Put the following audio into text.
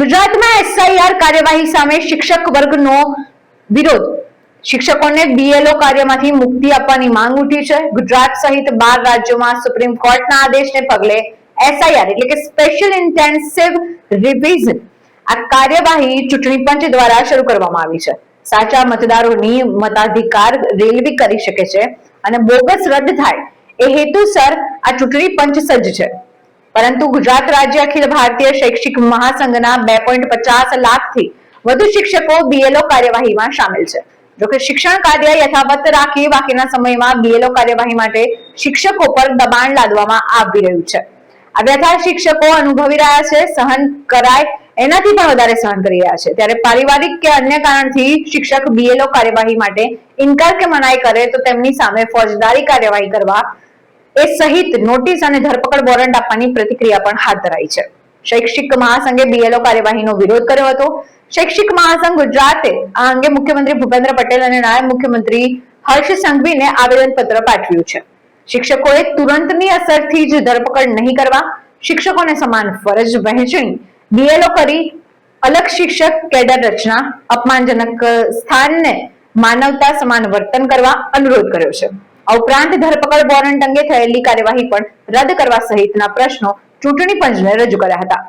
ગુજરાતમાં એસઆઈઆર કાર્યવાહી સામે શિક્ષક વર્ગનો વિરોધ. શિક્ષકોને બીએલઓ કાર્યમાંથી મુક્તિ આપવાની માંગ ઉઠી છે. ગુજરાત સહિત બાર રાજ્યોમાં સુપ્રીમ કોર્ટના આદેશને પગલે એસઆઈઆર એટલે કે સ્પેશિયલ ઇન્ટેન્સિવ રિવિઝન આ કાર્યવાહી ચૂંટણી પંચ દ્વારા શરૂ કરવામાં આવી છે. સાચા મતદારોની મતાધિકાર રેલવે કરી શકે છે અને બોગસ રદ થાય. એ હેતુસર આ ચૂંટણી પંચ સજ્જ છે. પરંતુ ગુજરાત રાજ્ય અખિલ ભારતીય શૈક્ષિક મહાસંઘના બે પોઈન્ટ પચાસ લાખથી વધુ શિક્ષકો બીએલઓ કાર્યવાહીમાં સામેલ છે. જોકે શિક્ષણ કાર્ય યથાવત રાખી બાકીના સમયમાં બીએલઓ કાર્યવાહી માટે શિક્ષકો પર દબાણ લાદવામાં આવી રહ્યું છે. આ વ્યથા શિક્ષકો અનુભવી રહ્યા છે, સહન કરાય, એનાથી પણ વધારે સહન કરી રહ્યા છે. ત્યારે પારિવારિક કે અન્ય કારણથી શિક્ષક બીએલઓ કાર્યવાહી માટે ઇનકાર કે મનાઈ કરે તો તેમની સામે ફોજદારી કાર્યવાહી કરવા એ સહિત નોટિસ અને ધરપકડ વોરંટ આપવાની પ્રતિક્રિયા પણ હાથ ધરાઈ છે. શૈક્ષિક મહાસંઘે બીએલઓ કાર્યવાહીનો વિરોધ કર્યો હતો. શૈક્ષિક મહાસંઘ ગુજરાતે આ અંગે મુખ્યમંત્રી ભૂપેન્દ્ર પટેલ અને નાયબ મુખ્યમંત્રી હર્ષ સંઘવીને આવેદનપત્ર પાઠવ્યું છે. શિક્ષકોએ તુરંતની અસરથી જ ધરપકડ નહીં કરવા, શિક્ષકોને સમાન ફરજ વહેંચણી બીએલઓ કરી અલગ શિક્ષક કેડર રચના, અપમાનજનક સ્થાનને માનવતા સમાન વર્તન કરવા અનુરોધ કર્યો છે. આ ઉપરાંત ધરપકડ વોરંટ અંગે થયેલી કાર્યવાહી પણ રદ કરવા સહિતના પ્રશ્નો ચૂંટણી પંચને રજૂ કર્યા હતા.